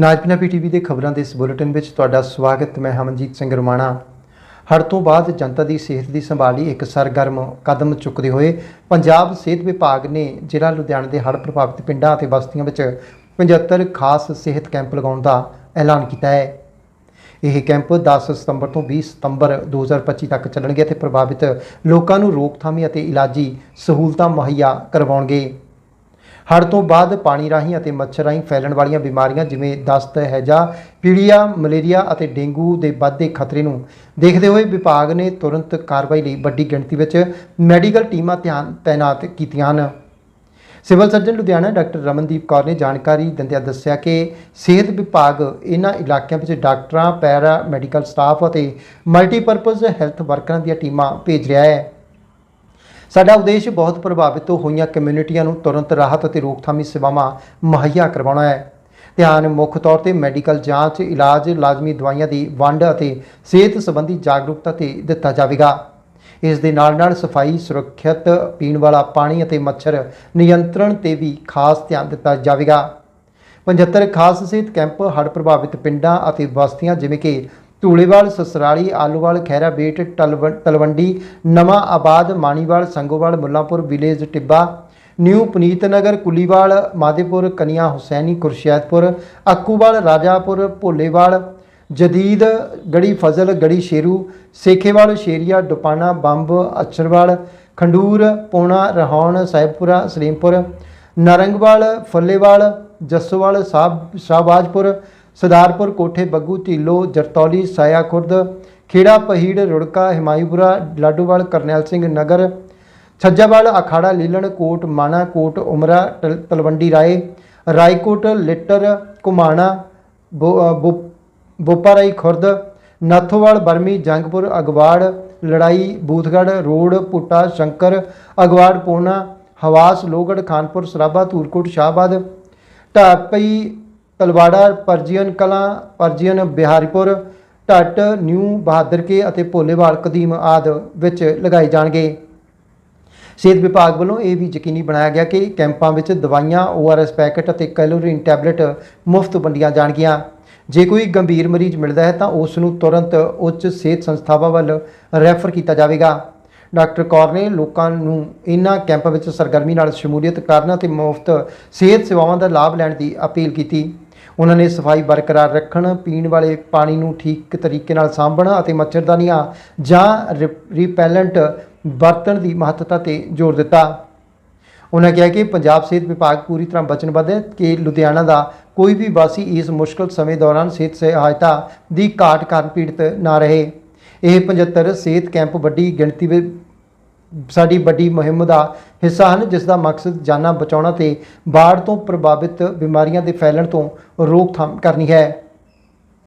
ਨਾਜ Punjabi TV ਦੇ ਖਬਰਾਂ ਦੇ ਇਸ ਬੁਲੇਟਿਨ ਵਿੱਚ ਤੁਹਾਡਾ ਸਵਾਗਤ, ਮੈਂ ਹਮਨਜੀਤ ਸਿੰਘ ਰਮਾਣਾ। ਹੜ੍ਹ ਤੋਂ ਬਾਅਦ ਜਨਤਾ ਦੀ ਸਿਹਤ ਦੀ ਸੰਭਾਲ ਲਈ ਇੱਕ ਸਰਗਰਮ ਕਦਮ ਚੁੱਕਦੇ ਹੋਏ ਪੰਜਾਬ ਸਿਹਤ ਵਿਭਾਗ ਨੇ ਜ਼ਿਲ੍ਹਾ ਲੁਧਿਆਣਾ ਦੇ ਹੜ੍ਹ ਪ੍ਰਭਾਵਿਤ ਪਿੰਡਾਂ ਅਤੇ ਬਸਤੀਆਂ ਵਿੱਚ 75 ਖਾਸ ਸਿਹਤ ਕੈਂਪ ਲਗਾਉਣ ਦਾ ਐਲਾਨ ਕੀਤਾ ਹੈ। ਇਹ ਕੈਂਪ 10 ਸਤੰਬਰ ਤੋਂ 20 ਸਤੰਬਰ 2025 ਤੱਕ ਚੱਲਣਗੇ ਅਤੇ ਪ੍ਰਭਾਵਿਤ ਲੋਕਾਂ ਨੂੰ ਰੋਕਥਾਮੀ ਅਤੇ ਇਲਾਜੀ ਸਹੂਲਤਾਂ ਮੁਹੱਈਆ ਕਰਵਾਉਣਗੇ। ਹੜ੍ਹ ਤੋਂ ਬਾਅਦ ਪਾਣੀ ਰਾਹੀਂ ਅਤੇ ਮੱਛਰ ਰਾਹੀਂ ਫੈਲਣ ਵਾਲੀਆਂ ਬਿਮਾਰੀਆਂ ਜਿਵੇਂ ਦਸਤ, ਹੈਜਾ ਪੀਲੀਆ ਮਲੇਰੀਆ ਅਤੇ ਡੇਂਗੂ ਦੇ ਵੱਧਦੇ ਖਤਰੇ ਨੂੰ ਦੇਖਦੇ ਹੋਏ ਵਿਭਾਗ ਨੇ ਤੁਰੰਤ ਕਾਰਵਾਈ ਲਈ ਵੱਡੀ ਗਿਣਤੀ ਵਿੱਚ ਮੈਡੀਕਲ ਟੀਮਾਂ ਧਿਆਨ ਤਾਇਨਾਤ ਕੀਤੀਆਂ ਹਨ। Civil surgeon Ludhiana doctor Ramandeep Kaur ਨੇ ਜਾਣਕਾਰੀ ਦਿੰਦਿਆਂ ਦੱਸਿਆ ਕਿ ਸਿਹਤ ਵਿਭਾਗ ਇਹਨਾਂ ਇਲਾਕਿਆਂ ਵਿੱਚ ਡਾਕਟਰਾਂ, ਪੈਰਾ ਮੈਡੀਕਲ ਸਟਾਫ ਅਤੇ ਮਲਟੀਪਰਪਸ ਹੈਲਥ ਵਰਕਰਾਂ ਦੀਆਂ ਟੀਮਾਂ ਭੇਜ ਰਿਹਾ ਹੈ। ਸਾਡਾ ਉਦੇਸ਼ ਬਹੁਤ ਪ੍ਰਭਾਵਿਤ ਹੋਈਆਂ ਕਮਿਊਨਿਟੀਆਂ ਨੂੰ ਤੁਰੰਤ ਰਾਹਤ ਅਤੇ ਰੋਕਥਾਮੀ ਸੇਵਾਵਾਂ ਮੁਹੱਈਆ ਕਰਵਾਉਣਾ ਹੈ। ਧਿਆਨ ਮੁੱਖ ਤੌਰ ਤੇ ਮੈਡੀਕਲ ਜਾਂਚ, ਇਲਾਜ, ਲਾਜ਼ਮੀ ਦਵਾਈਆਂ ਦੀ ਵੰਡ ਅਤੇ ਸਿਹਤ ਸੰਬੰਧੀ ਜਾਗਰੂਕਤਾ ਤੇ ਦਿੱਤਾ ਜਾਵੇਗਾ। ਇਸ ਦੇ ਨਾਲ ਨਾਲ ਸਫ਼ਾਈ ਸੁਰੱਖਿਅਤ, ਪੀਣ ਵਾਲਾ ਪਾਣੀ ਅਤੇ ਮੱਛਰ ਨਿਯੰਤਰਣ ਤੇ ਵੀ ਖਾਸ ਧਿਆਨ ਦਿੱਤਾ ਜਾਵੇਗਾ। 75 ਖਾਸ ਸਿਹਤ ਕੈਂਪ ਹੜ੍ਹ ਪ੍ਰਭਾਵਿਤ ਪਿੰਡਾਂ ਅਤੇ ਬਸਤੀਆਂ ਜਿਵੇਂ ਕਿ ਧੂਲੇਵਾਲ, ਸਸਰਾਲੀ, ਆਲੂਵਾਲ ਖੈਰਾ ਬੇਟ ਤਲਵੰਡੀ, ਨਵਾਂ ਆਬਾਦ, ਮਾਣੀਵਾਲ, ਸੰਗੋਵਾਲ, ਮੁੱਲਾਂਪੁਰ, ਵਿਲੇਜ, ਟਿੱਬਾ, ਨਿਊ ਪਨੀਤ ਨਗਰ ਕੁਲੀਵਾਲ ਮਾਦੇਪੁਰ ਕਨੀਆ ਹੁਸੈਨੀ ਕੁਰਸ਼ਿਆਤਪੁਰ ਅੱਕੂਵਾਲ, ਰਾਜਾਪੁਰ, ਭੋਲੇਵਾਲ, ਜਦੀਦ, ਗੜੀ ਫਜ਼ਲ, ਗੜੀ ਸ਼ੇਰੂ, ਸੇਖੇਵਾਲ, ਸ਼ੇਰੀਆ ਡੁਪਾਣਾ ਬੰਬ ਅਚਰਵਾਲ ਖੰਡੂਰ, ਪੋਣਾ, ਰਹਾਉਣ, ਸਾਹਿਬਪੁਰਾ, ਸਲੀਮਪੁਰ, ਨਰੰਗਵਾਲ, ਫੱਲੇਵਾਲ, ਜੱਸੋਵਾਲ ਸਾਹਿਬ ਸ਼ਾਹਬਾਜਪੁਰ ਸਦਾਰਪੁਰ ਕੋਠੇ ਬੱਗੂ ਢੀਲੋ ਜਰਤੌਲੀ ਸਾਇਆ ਖੁਰਦ ਖੇੜਾ ਪਹੀੜ ਰੁੜਕਾ ਹਿਮਾਇਪੁਰਾ ਲਾਡੂਵਾਲ ਕਰਨੈਲ ਸਿੰਘ ਨਗਰ ਛੱਜਾਵਾਲ ਅਖਾੜਾ ਲੀਲਣ ਕੋਟ ਮਾਣਾ ਕੋਟ ਉਮਰਾ ਤਲ- ਤਲਵੰਡੀ ਰਾਏ ਰਾਏਕੋਟ ਲਿੱਟਰ ਕੁਮਾਣਾ ਬੋ- ਅ, ਬੋ- ਬੋਪਾਰਾਈ ਖੁਰਦ ਨਾਥੋਵਾਲ ਬਰਮੀ ਜੰਗਪੁਰ ਅਗਵਾੜ ਲੜਾਈ ਬੂਥਗੜ ਰੋਡ ਪੁੱਟਾ ਸ਼ੰਕਰ ਅਗਵਾੜ ਪੋਨਾ ਹਵਾਸ ਲੋਗੜ ਖਾਨਪੁਰ ਸਰਾਭਾ ਧੂਰਕੋਟ ਸ਼ਾਹਬਾਦ ਢਾਪਈ ਤਲਵਾੜਾ, ਪਰਜੀਅਨ ਕਲਾਂ, ਪਰਜੀਅਨ ਬਿਹਾਰੀਪੁਰ ਢੱਟ ਨਿਊ ਬਹਾਦਰਕੇ ਅਤੇ ਭੋਲੇਵਾਲ ਕਦੀਮ ਆਦ ਵਿੱਚ ਲਗਾਏ ਜਾਣਗੇ। ਸਿਹਤ ਵਿਭਾਗ ਵੱਲੋਂ ਇਹ ਵੀ ਯਕੀਨੀ ਬਣਾਇਆ ਗਿਆ ਕਿ ਕੈਂਪਾਂ ਵਿੱਚ ਦਵਾਈਆਂ ORS ਪੈਕਟ ਅਤੇ ਕੈਲੋਰੀਨ ਟੈਬਲੇਟ ਮੁਫਤ ਵੰਡੀਆਂ ਜਾਣਗੀਆਂ। ਜੇ ਕੋਈ ਗੰਭੀਰ ਮਰੀਜ਼ ਮਿਲਦਾ ਹੈ ਤਾਂ ਉਸ ਨੂੰ ਤੁਰੰਤ ਉੱਚ ਸਿਹਤ ਸੰਸਥਾਵਾਂ ਵੱਲ ਰੈਫਰ ਕੀਤਾ ਜਾਵੇਗਾ। ਡਾਕਟਰ ਕੌਰ ਨੇ ਲੋਕਾਂ ਨੂੰ ਇਨ੍ਹਾਂ ਕੈਂਪਾਂ ਵਿੱਚ ਸਰਗਰਮੀ ਨਾਲ ਸ਼ਮੂਲੀਅਤ ਕਰਨ ਅਤੇ ਮੁਫਤ ਸਿਹਤ ਸੇਵਾਵਾਂ ਦਾ ਲਾਭ ਲੈਣ ਦੀ ਅਪੀਲ ਕੀਤੀ। ਉਹਨਾਂ ਨੇ ਸਫ਼ਾਈ ਬਰਕਰਾਰ ਰੱਖਣ, ਪੀਣ ਵਾਲੇ ਪਾਣੀ ਨੂੰ ਠੀਕ ਤਰੀਕੇ ਨਾਲ ਸਾਂਭਣ ਅਤੇ ਮੱਛਰਦਾਨੀਆਂ ਜਾਂ ਰਿਪੈਲੈਂਟ ਵਰਤਣ ਦੀ ਮਹੱਤਤਾ ਤੇ ਜ਼ੋਰ ਦਿੱਤਾ। ਉਹਨਾਂ ਕਿਹਾ ਕਿ ਪੰਜਾਬ ਸਿਹਤ ਵਿਭਾਗ ਪੂਰੀ ਤਰ੍ਹਾਂ ਵਚਨਬੱਧ ਹੈ ਕਿ ਲੁਧਿਆਣਾ ਦਾ ਕੋਈ ਵੀ ਵਾਸੀ ਇਸ ਮੁਸ਼ਕਲ ਸਮੇਂ ਦੌਰਾਨ ਸਿਹਤ ਸਹਾਇਤਾ ਦੀ ਘਾਟ ਕਾਰਨ ਪੀੜਤ ਨਾ ਰਹੇ। ਇਹ 75 ਸਿਹਤ ਕੈਂਪ ਵੱਡੀ ਗਿਣਤੀ ਵਿੱਚ ਸਾਡੀ ਵੱਡੀ ਮੁਹਿੰਮ ਦਾ ਹਿੱਸਾ ਹਨ, ਜਿਸ ਦਾ ਮਕਸਦ ਜਾਨਾਂ ਬਚਾਉਣਾ ਤੇ ਬਾੜ ਤੋਂ ਪ੍ਰਭਾਵਿਤ ਬਿਮਾਰੀਆਂ ਦੇ ਫੈਲਣ ਤੋਂ ਰੋਕਥਾਮ ਕਰਨੀ ਹੈ।